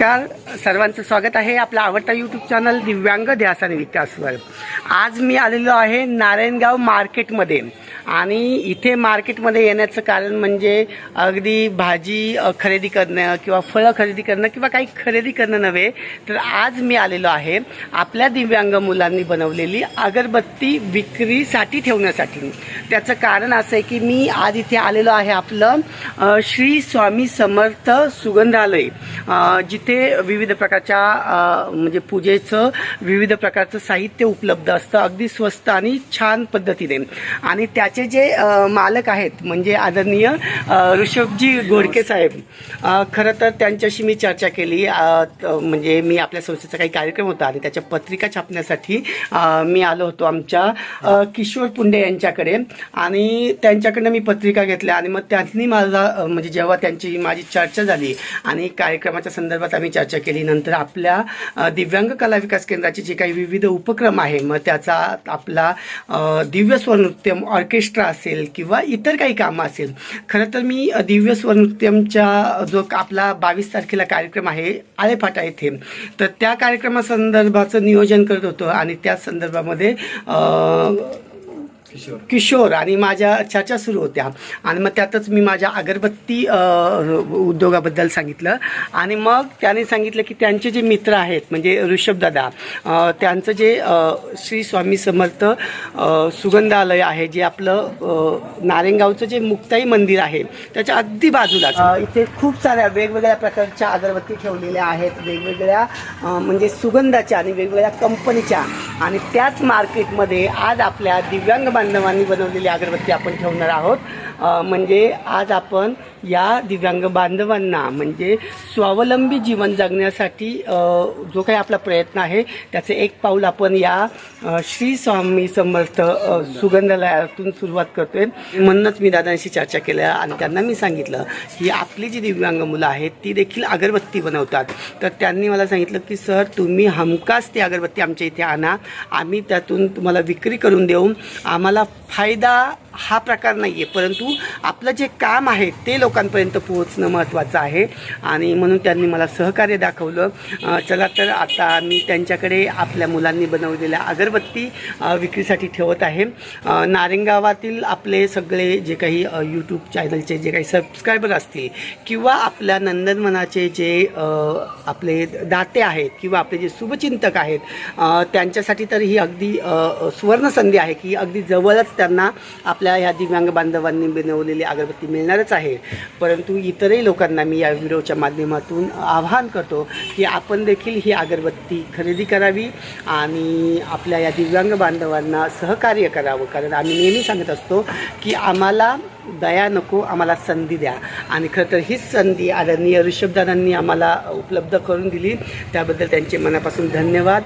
नमस्कार. सर्वांचं स्वागत आहे आपला आवडता यूट्यूब चॅनल दिव्यांग ध्यास आणि विकासवर आज मी आलेलो आहे नारायणगाव मार्केटमध्ये. आणि इथे मार्केटमध्ये येण्याचं कारण म्हणजे अगदी भाजी खरेदी करणं किंवा फळं खरेदी करणं किंवा काही खरेदी करणं नव्हे तर आज मी आलेलो आहे आपल्या दिव्यांग मुलांनी बनवलेली अगरबत्ती विक्रीसाठी ठेवण्यासाठी. त्याचं कारण असं आहे की मी आज इथे आलेलो आहे आपलं श्री स्वामी समर्थ सुगंधालय जिथे विविध प्रकारच्या म्हणजे पूजेचं विविध प्रकारचं साहित्य उपलब्ध असतं. अगदी स्वस्त आणि छान पद्धतीने. आणि त्याचे जे मालक आहेत म्हणजे आदरणीय ऋषभजी गोडके साहेब खरं तर त्यांच्याशी मी चर्चा केली. म्हणजे मी आपल्या संस्थेचा काही कार्यक्रम होता आणि त्याच्या पत्रिका छापण्यासाठी मी आलो होतो आमच्या किशोर पुंडे यांच्याकडे. आणि त्यांच्याकडनं मी पत्रिका घेतल्या आणि मग त्यांनी माझा म्हणजे जेव्हा त्यांची माझी चर्चा झाली आणि कार्यक्रमाच्या संदर्भात आम्ही चर्चा केली नंतर आपल्या दिव्यांग कला विकास केंद्राचे जे काही विविध उपक्रम आहे मग त्याचा आपला दिव्य स्वरनृत्यम ऑर्केस्ट्रा असेल किंवा इतर काही कामं असेल. खरं तर मी दिव्य स्वरनृत्यमच्या जो आपला बावीस तारखेला कार्यक्रम आहे आळेफाटा येथे. तर त्या कार्यक्रमासंदर्भाचं नियोजन करत होतो आणि त्या संदर्भामध्ये किशोर. आणि माझ्या चर्चा सुरू होत्या. आणि मग त्यातच मी माझ्या अगरबत्ती उद्योगाबद्दल सांगितलं. आणि मग त्याने सांगितलं की त्यांचे जे मित्र आहेत म्हणजे ऋषभदादा त्यांचं जे श्री स्वामी समर्थ सुगंधालय आहे जे आपलं नारेंगावचं जे मुक्ताई मंदिर आहे त्याच्या अगदी बाजूला इथे खूप साऱ्या वेगवेगळ्या प्रकारच्या अगरबत्ती ठेवलेल्या आहेत वेगवेगळ्या म्हणजे सुगंधाच्या आणि वेगवेगळ्या कंपनीच्या. आणि त्याच मार्केटमध्ये आज आपल्या दिव्यांग बांधवांनी बनवलेली अगरबत्ती आपण ठेवणार आहोत. म्हणजे आज आपण या दिव्यांग बांधवांना म्हणजे स्वावलंबी जीवन जगण्यासाठी जो काही आपला प्रयत्न आहे त्याचे एक पाऊल आपण या श्री स्वामी समर्थ सुगंधालयातून सुरुवात करतोय. म्हणूनच मी दादांशी चर्चा केल्या आणि त्यांना मी सांगितलं की आपली जी दिव्यांग मुलं आहेत ती देखील अगरबत्ती बनवतात. तर त्यांनी मला सांगितलं की सर तुम्ही हमखास ती अगरबत्ती आमच्या इथे आणा. आम्ही त्यातून तुम्हाला विक्री करून देऊ. आम्हाला फायदा हा प्रकार नाही आहे परंतु आपलं जे काम आहे ते लोकांपर्यंत पोहोचणं महत्त्वाचं आहे. आणि म्हणून त्यांनी मला सहकार्य दाखवलं. चला तर आता मी त्यांच्याकडे आपल्या मुलांनी बनवलेल्या अगरबत्ती विक्रीसाठी ठेवत आहे. नारेंगावातील आपले सगळे जे काही यूट्यूब चॅनलचे जे काही सबस्क्रायबर असतील किंवा आपल्या नंदनवनाचे जे आपले दाते आहेत किंवा आपले जे शुभचिंतक आहेत त्यांच्यासाठी तर ही अगदी सुवर्णसंधी आहे की अगदी जवळच त्यांना आपल्या ह्या दिव्यांग बांधवांनी बनवलेली अगरबत्ती मिळणारच आहे. परंतु इतरही लोकांना मी या व्हिडिओच्या माध्यमातून आवाहन करतो की आपण देखील ही अगरबत्ती खरेदी करावी आणि आपल्या या दिव्यांग बांधवांना सहकार्य करावं. कारण आम्ही नेहमी सांगत असतो की आम्हाला दया नको आम्हाला संधी द्या. आणि खरं तर हीच संधी आदरणीय ऋषभदादांनी आम्हाला उपलब्ध करून दिली. त्याबद्दल त्यांचे मनापासून धन्यवाद.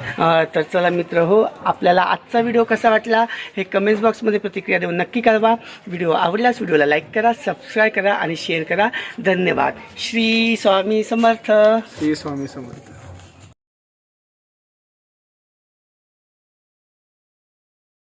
तर चला मित्र हो आपल्याला आजचा व्हिडिओ कसा वाटला हे कमेंट्स बॉक्समध्ये प्रतिक्रिया देऊन नक्की कळवा. व्हिडिओ आवडल्यास व्हिडिओला लाईक करा सबस्क्राईब करा आणि शेअर करा. धन्यवाद. श्री स्वामी समर्थ. श्री स्वामी समर्थ.